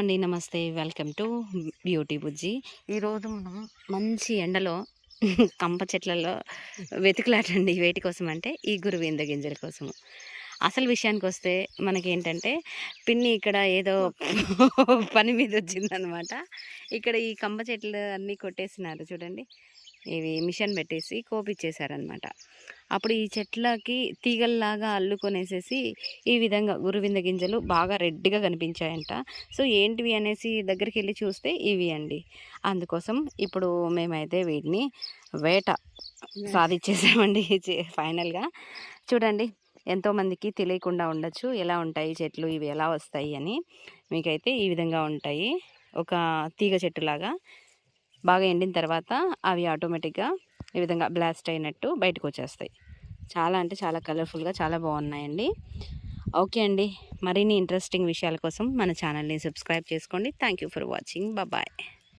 అండి. నమస్తే. Welcome to beauty Bujji. ఈరోజు మనం మంచి ఎండలో కంప చెట్లలో వెతుకులాటండి. వేటి కోసం అంటే ఈ గురువింద గింజల కోసము. అసలు విషయానికి వస్తే మనకేంటంటే పిన్ని ఇక్కడ ఏదో పని మీద వచ్చిందనమాట. ఇక్కడ ఈ కంప చెట్లు అన్నీ కొట్టేసినారు చూడండి. ఇవి మిషన్ పెట్టేసి కోపిచ్చేసారనమాట. అప్పుడు ఈ చెట్లకి తీగల్లాగా అల్లుకొనేసేసి ఈ విధంగా గురువింద గింజలు బాగా రెడ్గా కనిపించాయంట. సో ఏంటివి అనేసి దగ్గరికి వెళ్ళి చూస్తే ఇవి అండి. అందుకోసం ఇప్పుడు మేమైతే వీటిని వేట సాధించేసామండి. ఫైనల్గా. చూడండి ఎంతోమందికి తెలియకుండా ఉండొచ్చు. ఎలా ఉంటాయి చెట్లు? ఇవి ఎలా వస్తాయి? అని మీకైతే ఈ విధంగా ఉంటాయి. ఒక తీగ చెట్టులాగా బాగా ఎండిన తర్వాత అవి ఆటోమేటిక్గా ఈ విధంగా బ్లాస్ట్ అయినట్టు బయటకు వచ్చేస్తాయి చాలా అంటే చాలా కలర్ఫుల్గా చాలా బాగున్నాయండి. ఓకే అండి. మరిన్ని ఇంట్రెస్టింగ్ విషయాల కోసం మన ఛానల్ని సబ్స్క్రైబ్ చేసుకోండి. Thank you for watching. Bye.